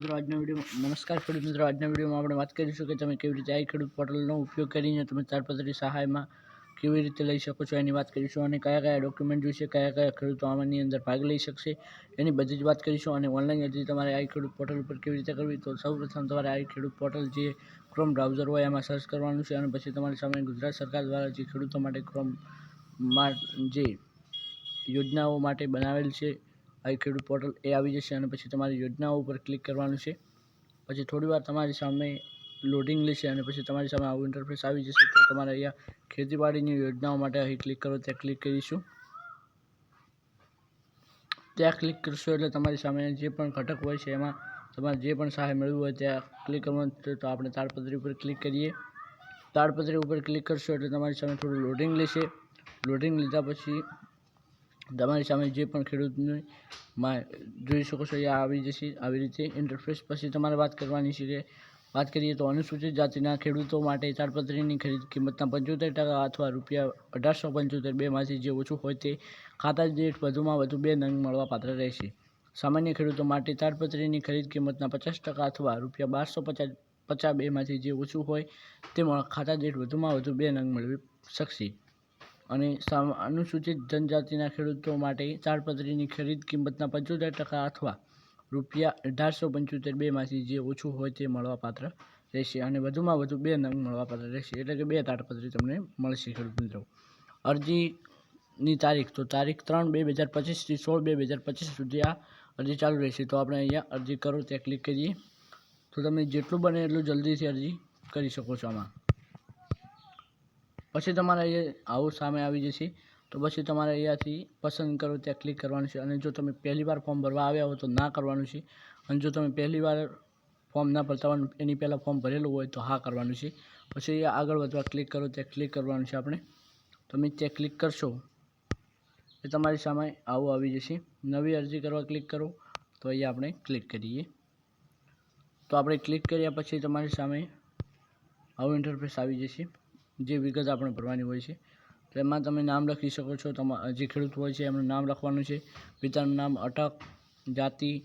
મિત્રો, આજના વિડીયોમાં નમસ્કાર ખેડૂત મિત્રો. આજના વિડીયોમાં આપણે વાત કરીશું કે તમે કેવી રીતે આઈ ખેડૂત પોર્ટલનો ઉપયોગ કરીને તમે તારપત્રી સહાયમાં કેવી રીતે લઈ શકો છો એની વાત કરીશું અને કયા કયા ડોક્યુમેન્ટ જોઈશે, કયા કયા ખેડૂતો આમાંની અંદર ભાગ લઈ શકશે એની બધી જ વાત કરીશું અને ઓનલાઈન અરજી તમારે આઈ ખેડૂત પોર્ટલ ઉપર કેવી રીતે કરવી તો સૌપ્રથમ તમારે આઈ ખેડૂત પોર્ટલ જે ક્રોમ બ્રાઉઝર હોય એમાં સર્ચ કરવાનું છે અને પછી તમારી સામે ગુજરાત સરકાર દ્વારા જે ખેડૂતો માટે ક્રોમ જે યોજનાઓ માટે બનાવેલ છે આઈ ખેડૂત પોર્ટલ એ આવી જશે અને પછી તમારી યોજનાઓ ઉપર ક્લિક કરવાનું છે. પછી થોડી વાર તમારી સામે લોડિંગ લેશે અને પછી તમારી સામે આવું ઇન્ટરફેસ આવી જશે તો તમારે અહીંયા ખેતીવાડીની યોજનાઓ માટે અહીં ક્લિક કરો, ત્યાં ક્લિક કરીશું. ત્યાં ક્લિક કરશો એટલે તમારી સામે જે પણ ઘટક હોય છે એમાં તમારે જે પણ સહાય મેળવવી હોય ત્યાં ક્લિક કરવાનું તો આપણે તાડપત્રી ઉપર ક્લિક કરીએ. તાડપત્રી ઉપર ક્લિક કરશો એટલે તમારી સામે થોડું લોડિંગ લેશે. લોડિંગ લીધા પછી તમારી સામે જે પણ ખેડૂતની માં જોઈ શકો છો, એ આવી જશે, આવી રીતે ઇન્ટરફેસ પછી તમારે વાત કરવાની છે વાત કરીએ તો અનુસૂચિત જાતિના ખેડૂતો માટે તાડપત્રીની ખરીદ કિંમતના પંચોતેર ટકા અથવા રૂપિયા અઢારસો પંચોતેર બેમાંથી જે ઓછું હોય તે ખાતા દીઠ વધુમાં વધુ બે નંગ મળવાપાત્ર રહેશે. સામાન્ય ખેડૂતો માટે તાડપત્રીની ખરીદ કિંમતના પચાસ ટકા અથવા રૂપિયા બારસો પચાસ પચાસ બેમાંથી જે ઓછું હોય તે ખાતા દીઠ વધુમાં વધુ બે નંગ મેળવી શકશે. અને અનુસૂચિત જનજાતિના ખેડૂતો માટે તાડપત્રીની ખરીદ કિંમતના પંચોતેર ટકા અથવા રૂપિયા અઢારસો પંચોતેર બેમાંથી જે ઓછું હોય તે મળવાપાત્ર રહેશે અને વધુમાં વધુ બે નંગ મળવાપાત્ર રહેશે. એટલે કે બે તાડપત્રી તમને મળશે ખેડૂત મિત્રો. અરજીની તારીખ, તો તારીખ ત્રણ બે હજાર પચીસથી સોળ બે હજાર પચીસ સુધી આ અરજી ચાલુ રહેશે. તો આપણે અહીંયા અરજી કરો, ત્યાં ક્લિક કરીએ. તો તમે જેટલું બને એટલું જલ્દીથી અરજી કરી શકો છો આમાં. પછી તમારે અહીંયા આવું સામે આવી જશે. તો પછી તમારે અહીંયાથી પસંદ કરો, ત્યાં ક્લિક કરવાનું છે. અને જો તમે પહેલી વાર ફોર્મ ભરવા આવ્યા હો તો ના કરવાનું છે. અને જો તમે પહેલી વાર ફોર્મ ના ભરતા હોય એની પહેલાં ફોર્મ ભરેલું હોય તો હા કરવાનું છે. પછી આગળ વધવા ક્લિક કરો, ત્યાં ક્લિક કરવાનું છે આપણે. તમે ત્યાં ક્લિક કરશો એ તમારી સામે આવું આવી જશે. નવી અરજી કરવા ક્લિક કરો, તો અહીંયા આપણે ક્લિક કરીએ. તો આપણે ક્લિક કર્યા પછી તમારી સામે આવું ઇન્ટરફેસ આવી જશે. જે વિગત આપણે ભરવાની હોય છે. તો એમાં તમે નામ લખી શકો છો. તમારા જે ખેડૂત હોય છે, એમનું નામ લખવાનું છે. પિતાનું નામ અટક, જાતિ,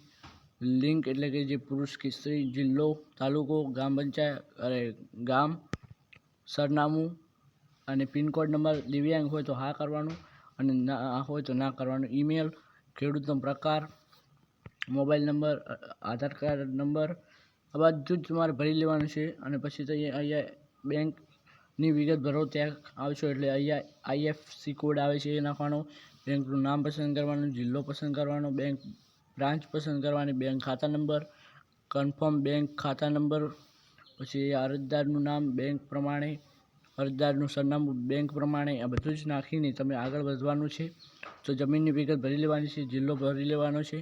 લિંક એટલે કે જે પુરુષ, કે સ્ત્રી, જિલ્લો, તાલુકો, ગામ પંચાયત, અરે, ગામ, સરનામું અને પિનકોડ નંબર દિવ્યાંગ હોય તો હા કરવાનું અને ના હોય તો ના કરવાનું. ઈમેલ, ખેડૂતનો પ્રકાર, mobile number Aadhaar card number, આ બધું જ તમારે ભરી લેવાનું છે અને પછી તો અહીંયા બેંક ની વિગત ભરો, ત્યાં આવશો એટલે અહીંયા આઈએફસી કોડ આવે છે એ નાખવાનો બેંકનું નામ પસંદ કરવાનું, જિલ્લો પસંદ કરવાનો બેંક બ્રાન્ચ પસંદ કરવાની બેંક ખાતા નંબર કન્ફર્મ બેંક ખાતા નંબર પછી અરજદારનું નામ બેંક પ્રમાણે, અરજદારનું સરનામું બેંક પ્રમાણે, આ બધું જ નાખીને તમે આગળ વધવાનું છે. તો જમીનની વિગત ભરી લેવાની છે, જિલ્લો ભરી લેવાનો છે,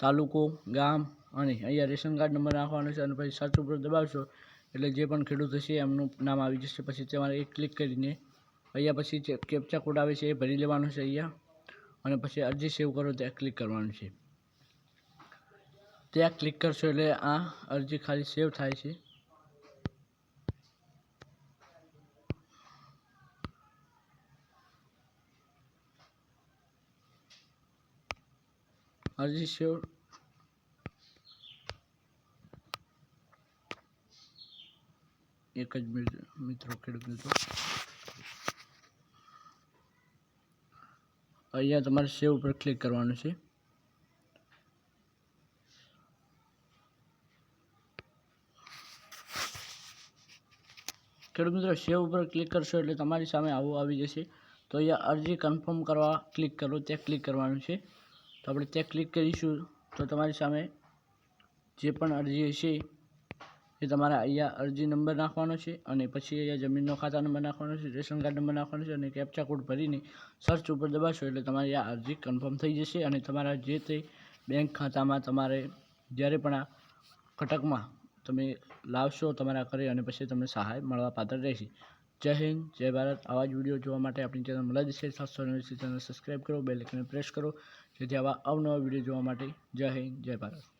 તાલુકો, ગામ અને અહીંયા રેશન કાર્ડ નંબર નાખવાનો છે અને પછી સર્ચ ઉપર દબાવશો એટલે જે પણ ખેડૂત હશે એમનું નામ આવી જશે. પછી તમારે એક ક્લિક કરીને અહીંયા પછી જે કેપ્ચા કોડ આવે છે એ ભરી લેવાનો છે અહીંયા. અને પછી અરજી સેવ કરો ત્યાં ક્લિક કરવાનું છે. ત્યાં ક્લિક કરશો એટલે આ અરજી ખાલી સેવ થાય છે. અરજી સેવ એક જ મિત્રો, ખેડૂત મિત્રો. અહીંયા તમારે સેવ ઉપર ક્લિક કરવાનું છે. ખેડૂત મિત્રો, સેવ ઉપર ક્લિક કરશો એટલે તમારી સામે આવું આવી જશે. તો અહીંયા અરજી કન્ફર્મ કરવા ક્લિક કરો ત્યાં ક્લિક કરવાનું છે. તો આપણે ત્યાં ક્લિક કરીશું તો તમારી સામે જે પણ અરજી હશે એ તમારે અહીંયા અરજી નંબર નાખવાનો છે અને પછી અહીંયા જમીનનો ખાતા નંબર નાખવાનો છે, રેશન કાર્ડ નંબર નાખવાનો છે અને કેપ્ચા કોડ ભરીને સર્ચ ઉપર દબાશો એટલે તમારી આ અરજી કન્ફર્મ થઈ જશે અને તમારા જે તે બેંક ખાતામાં તમારે જ્યારે પણ આ ઘટકમાં તમે લાવશો તમારા ઘરે અને પછી તમને સહાય મળવા પાત્ર રહેશે. જય હિન્દ, જય ભારત. આવા જ વીડિયો જોવા માટે આપણી ચેનલ મળે છે સાતસો ચેનલ સબસ્ક્રાઈબ કરો બેલ આઇકન પ્રેસ કરો જેથી આવા અવનવા વીડિયો જોવા માટે જય હિન્દ, જય ભારત.